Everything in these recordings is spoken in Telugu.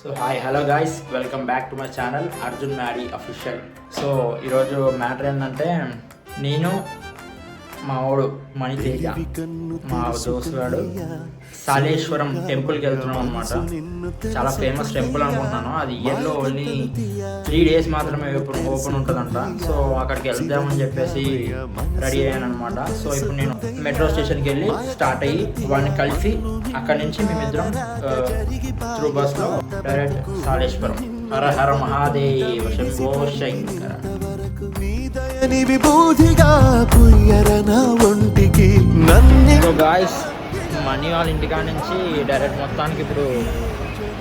So hi hello guys welcome back to my channel Arjun Maddy official so ఈరోజు మ్యాటర్ ఏంటంటే నేను మా వాడు మణితేజ మా దోస్తుగాడు సాలేశ్వరం టెంపుల్కి వెళ్తున్నాం అనమాట చాలా ఫేమస్ టెంపుల్ అనుకుంటున్నాను. అది ఇయర్లో ఓన్లీ త్రీ డేస్ మాత్రమే ఓపెన్ ఓపెన్ ఉంటుందంట. సో అక్కడికి వెళ్దామని చెప్పేసి రెడీ అయ్యాను అనమాట సో ఇప్పుడు నేను మెట్రో స్టేషన్కి వెళ్ళి స్టార్ట్ అయ్యి వాడిని కలిసి అక్కడి నుంచి మేమిద్దరం uh, త్రూ బస్లో direct Saleswaram Hara Hara Mahadeva Shambho Shankara. So guys Mani వాళ్ళ ఇంటికాడ నుంచి డైరెక్ట్ మొత్తానికి ఇప్పుడు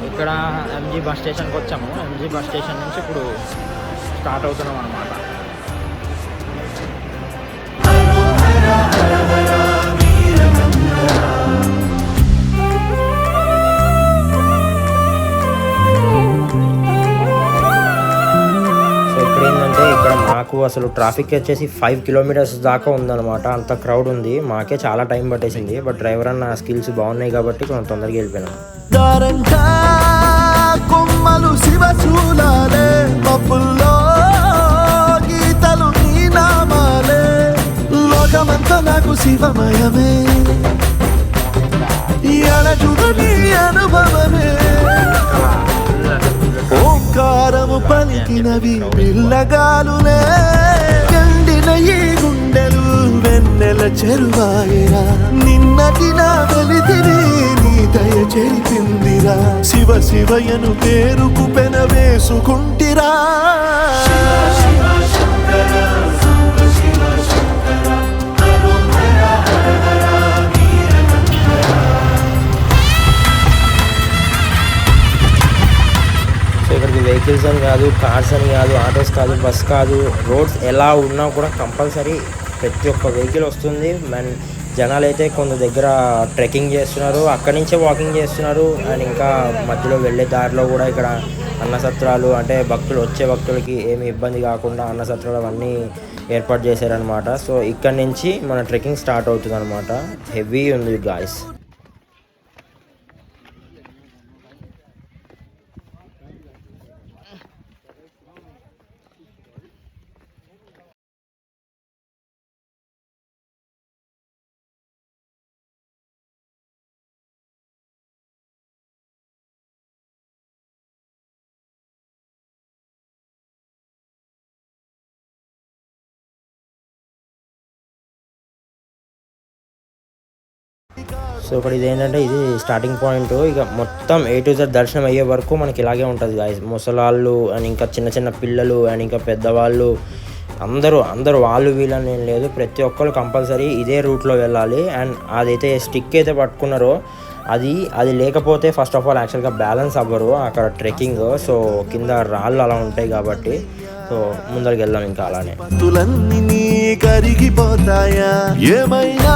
ఇక్కడ ఎంజీ బస్ స్టేషన్కి వచ్చాము. ఎంజీ బస్ స్టేషన్ నుంచి ఇప్పుడు స్టార్ట్ అవుతున్నాం అనమాట సో మాకు అసలు ట్రాఫిక్ వచ్చేసి ఫైవ్ కిలోమీటర్స్ దాకా ఉందన్నమాట. అంత క్రౌడ్ ఉంది. మాకే చాలా టైం పట్టేసింది. బట్ డ్రైవర్ అన్న స్కిల్స్ బాగున్నాయి కాబట్టి కొంచెం తొందరగా వెళ్ళిపోయినాం. కొమ్మలు శివ చూలాలే. మబ్బుల్లో గీతలు నీ నామాలే. లోకమంతా నాకు శివమయమే. ఎడచుడు అనుభవమే. ఓంకారము పలికినవి పిల్లగాలులే. కండిన ఈ గుండెలు వెన్నెల చెరువాయరా. నిన్నటి నా వెలితిరి నీ దయ చెరిపిందిరా. శివ శివయను పేరుకు పెన వేసుకుంటిరా వెహికల్స్ అని కాదు కార్స్ అని కాదు ఆటోస్ కాదు బస్ కాదు రోడ్స్ ఎలా ఉన్నా కూడా కంపల్సరీ ప్రతి ఒక్క వెహికల్ వస్తుంది. అండ్ జనాలు అయితే కొంత దగ్గర ట్రెక్కింగ్ చేస్తున్నారు అక్కడి నుంచే వాకింగ్ చేస్తున్నారు అండ్ ఇంకా మధ్యలో వెళ్ళే దారిలో కూడా ఇక్కడ అన్నసత్రాలు అంటే భక్తులు వచ్చే భక్తులకి ఏమి ఇబ్బంది కాకుండా అన్నసత్రాలు అవన్నీ ఏర్పాటు చేశారనమాట సో ఇక్కడ నుంచి మన ట్రెక్కింగ్ స్టార్ట్ అవుతుంది అనమాట హెవీ ఉంది గాయస్ సో ఇక్కడ ఇదేంటంటే ఇది స్టార్టింగ్ పాయింట్ ఇక మొత్తం ఏ టు జెడ్ దర్శనం అయ్యే వరకు మనకి ఇలాగే ఉంటుంది గాయస్ ముసలాళ్ళు అండ్ ఇంకా చిన్న చిన్న పిల్లలు అండ్ ఇంకా పెద్దవాళ్ళు అందరూ అందరూ వాళ్ళు వీళ్ళని ఏం లేదు. ప్రతి ఒక్కరు కంపల్సరీ ఇదే రూట్లో వెళ్ళాలి. అండ్ అదైతే స్టిక్ అయితే పట్టుకున్నారో అది అది లేకపోతే ఫస్ట్ ఆఫ్ ఆల్ యాక్చువల్గా బ్యాలెన్స్ అవ్వరు అక్కడ ట్రెక్కింగ్ సో కింద రాళ్ళు అలా ఉంటాయి కాబట్టి సో ముందరికి వెళ్దాం ఇంకా అలానే. కరిగిపోతాయా? ఏమైనా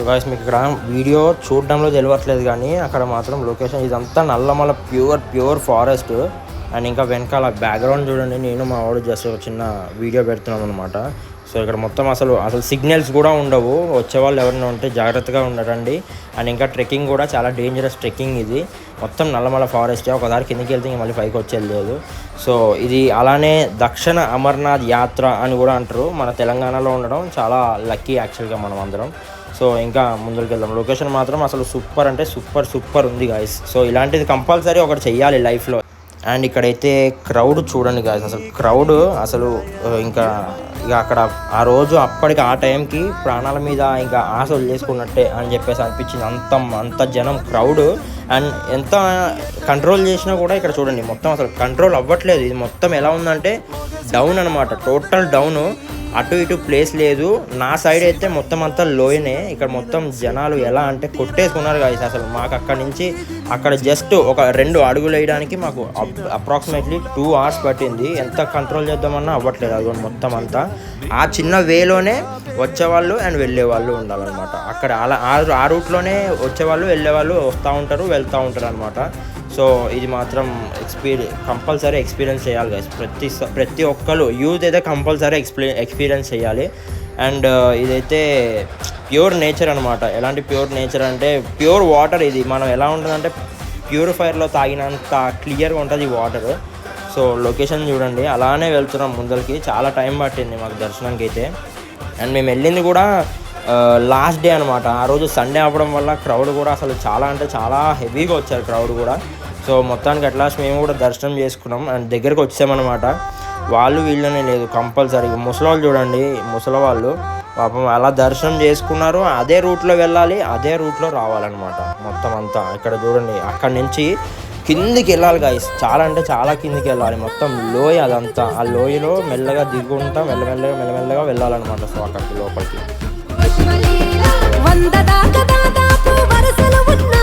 సో గాయస్ మీకు ఇక్కడ వీడియో చూడడంలో తెలియట్లేదు కానీ అక్కడ మాత్రం లొకేషన్ ఇదంతా Nallamala pure pure forest and ఇంకా వెనకాల బ్యాక్గ్రౌండ్ చూడండి. నేను మా వాడు జస్ట్ ఒక చిన్న వీడియో పెడుతున్నాను అనమాట సో ఇక్కడ మొత్తం అసలు అసలు సిగ్నల్స్ కూడా ఉండవు. వచ్చే వాళ్ళు ఎవరైనా ఉంటే జాగ్రత్తగా ఉండరండి. అండ్ ఇంకా ట్రెక్కింగ్ కూడా చాలా డేంజరస్ ట్రెక్కింగ్ ఇది. మొత్తం నల్లమల ఫారెస్ట్ ఒకసారి కిందకి వెళ్తే ఇంక మళ్ళీ పైకి వచ్చేది సో ఇది అలానే దక్షిణ అమర్నాథ్ యాత్ర అని కూడా అంటారు. మన తెలంగాణలో ఉండడం చాలా లక్కీ యాక్చువల్గా మనం అందరం. సో ఇంకా ముందుకు వెళ్దాం. లొకేషన్ మాత్రం అసలు సూపర్ అంటే సూపర్ సూపర్ ఉంది గాయస్ సో ఇలాంటిది కంపల్సరీ ఒకటి చెయ్యాలి లైఫ్లో అండ్ ఇక్కడైతే క్రౌడ్ చూడండి కాదు అసలు క్రౌడ్ అసలు ఇంకా ఇక అక్కడ ఆ రోజు అప్పటికి ఆ టైంకి ప్రాణాల మీద ఇంకా ఆశ వదిలేసుకున్నట్టే అని చెప్పేసి అనిపించింది అంత అంత జనం క్రౌడ్ అండ్ ఎంత కంట్రోల్ చేసినా కూడా ఇక్కడ చూడండి మొత్తం అసలు కంట్రోల్ అవ్వట్లేదు. ఇది మొత్తం ఎలా ఉందంటే డౌన్ అనమాట టోటల్ డౌన్ అటు ఇటు ప్లేస్ లేదు. నా సైడ్ అయితే మొత్తం అంతా లోయనే. ఇక్కడ మొత్తం జనాలు ఎలా అంటే కొట్టేసుకున్నారు గాయస్ అసలు మాకు అక్కడ నుంచి అక్కడ జస్ట్ ఒక రెండు అడుగులు వేయడానికి మాకు అప్రాక్సిమేట్లీ టూ అవర్స్ పట్టింది. ఎంత కంట్రోల్ చేద్దామన్నా అవ్వట్లేదు. అది మొత్తం అంతా. ఆ చిన్న వేలోనే వచ్చేవాళ్ళు అండ్ వెళ్ళేవాళ్ళు ఉండాలన్నమాట. అక్కడ అలా ఆ- ఆ రూట్లోనే వచ్చేవాళ్ళు వెళ్ళేవాళ్ళు వస్తూ ఉంటారు వెళ్తూ ఉంటారు అనమాట సో ఇది మాత్రం ఎక్స్పీరియన్ కంపల్సరీ ఎక్స్పీరియన్స్ చేయాలి గైస్ ప్రతి స- ప్రతి ఒక్కరు యూత్ అయితే కంపల్సరీ ఎక్స్పీ ఎక్స్పీరియన్స్ చేయాలి. అండ్ uh, ఇదైతే ప్యూర్ నేచర్ అనమాట ఎలాంటి ప్యూర్ నేచర్ అంటే ప్యూర్ వాటర్ ఇది. మనం ఎలా ఉంటుందంటే ప్యూరిఫైర్లో తాగినంత క్లియర్గా ఉంటుంది ఈ వాటర్ సో లొకేషన్ చూడండి. అలానే వెళ్తున్నాం ముందరికి చాలా టైం పట్టింది మాకు దర్శనంకి అయితే అండ్ మేము వెళ్ళింది కూడా లాస్ట్ డే అనమాట ఆ రోజు సండే అవ్వడం వల్ల క్రౌడ్ కూడా అసలు చాలా అంటే చాలా హెవీగా వచ్చారు క్రౌడ్ కూడా. సో మొత్తానికి అట్లాస్ట్ మేము కూడా దర్శనం చేసుకున్నాం. అండ్ దగ్గరకు వచ్చామన్నమాట. వాళ్ళు వీళ్ళనే లేదు కంపల్సరీ ముసలి చూడండి ముసలి వాళ్ళు. పాపం అలా దర్శనం చేసుకున్నారు. అదే రూట్లో వెళ్ళాలి అదే రూట్లో రావాలన్నమాట. మొత్తం అంతా ఇక్కడ చూడండి అక్కడి నుంచి కిందికి వెళ్ళాలి గాయస్ చాలా అంటే చాలా కిందికి వెళ్ళాలి. మొత్తం లోయ అదంతా. ఆ లోయలో మెల్లగా దిగుకుంటా మెల్లమెల్లగా మెల్లమెల్లగా వెళ్ళాలన్నమాట. సో అక్కడికి లోపలికి. వంద దాకా దాదాపు వరుసలు ఉన్నా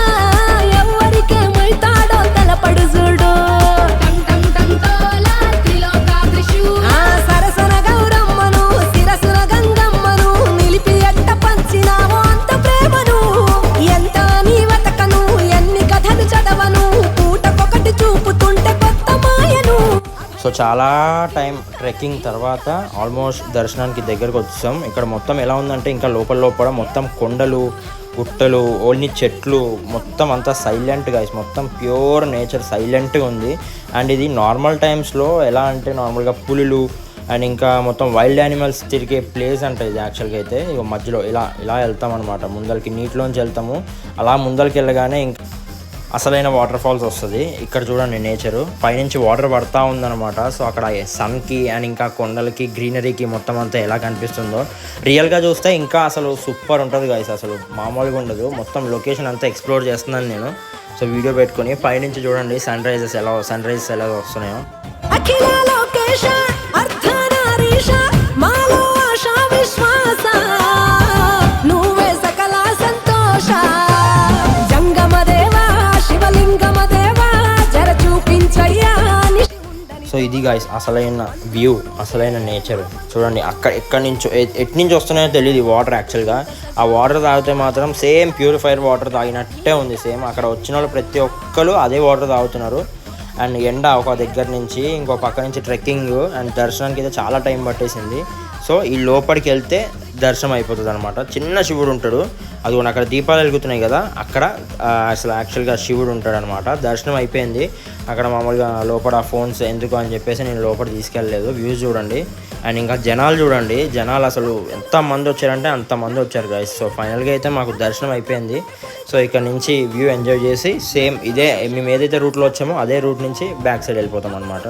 చాలా టైం ట్రెక్కింగ్ తర్వాత ఆల్మోస్ట్ దర్శనానికి దగ్గరకు వచ్చాం ఇక్కడ మొత్తం ఎలా ఉందంటే ఇంకా లోపల లోపల మొత్తం కొండలు గుట్టలు ఓన్లీ చెట్లు మొత్తం అంతా సైలెంట్గా మొత్తం ప్యూర్ నేచర్ సైలెంట్గా ఉంది. అండ్ ఇది నార్మల్ టైమ్స్లో ఎలా అంటే నార్మల్గా పులులు అండ్ ఇంకా మొత్తం వైల్డ్ యానిమల్స్ తిరిగే ప్లేస్ అంట ఇది యాక్చువల్గా అయితే. ఇక మధ్యలో ఇలా ఇలా వెళ్తాం అనమాట ముందరికి నీటిలోంచి వెళ్తాము. అలా ముందరికి వెళ్ళగానే ఇంకా అసలైన వాటర్ ఫాల్స్ వస్తుంది. ఇక్కడ చూడండి నేచరు. పైనుంచి వాటర్ పడతా ఉందన్నమాట. సో అక్కడ సన్కి అండ్ ఇంకా కొండలకి గ్రీనరీకి మొత్తం అంతా ఎలా కనిపిస్తుందో. రియల్గా చూస్తే ఇంకా అసలు సూపర్ ఉంటుంది గాయస్ అసలు మామూలుగా ఉండదు. మొత్తం లొకేషన్ అంతా ఎక్స్ప్లోర్ చేస్తున్నాను నేను. సో వీడియో పెట్టుకొని పైనుంచి చూడండి సన్ రైజెస్ ఎలా సన్ రైజెస్ ఎలా వస్తున్నాయో. సో ఇది గాయస్ అసలైన వ్యూ అసలైన నేచర్ చూడండి అక్కడ ఎక్కడి నుంచో ఎ- ఎటు నుంచి వస్తున్నాయో తెలియదు ఈ వాటర్ యాక్చువల్గా ఆ వాటర్ తాగితే మాత్రం సేమ్ ప్యూరిఫైర్ వాటర్ తాగినట్టే ఉంది సేమ్ అక్కడ వచ్చిన వాళ్ళు ప్రతి ఒక్కరు అదే వాటర్ తాగుతున్నారు. అండ్ ఎండ ఒక దగ్గర నుంచి ఇంకో పక్క నుంచి ట్రెక్కింగ్ అండ్ దర్శనానికి అయితే చాలా టైం పట్టేసింది. సో ఈ లోపలికి వెళ్తే దర్శనం అయిపోతుంది అనమాట చిన్న శివుడు ఉంటాడు. అది కూడా అక్కడ దీపాలు వెలుగుతున్నాయి కదా అక్కడ అసలు యాక్చువల్గా శివుడు ఉంటాడు అనమాట దర్శనం అయిపోయింది. అక్కడ మామూలుగా లోపల ఫోన్స్ ఎందుకు అని చెప్పేసి నేను లోపల తీసుకెళ్ళలేదు. వ్యూస్ చూడండి. అండ్ ఇంకా జనాలు చూడండి. జనాలు అసలు ఎంత మంది వచ్చారంటే అంత మంది వచ్చారు గైస్ సో ఫైనల్గా అయితే మాకు దర్శనం అయిపోయింది. సో ఇక్కడ నుంచి వ్యూ ఎంజాయ్ చేసి సేమ్ ఇదే మేము ఏదైతే రూట్లో వచ్చామో అదే రూట్ నుంచి బ్యాక్ సైడ్ వెళ్ళిపోతాం అనమాట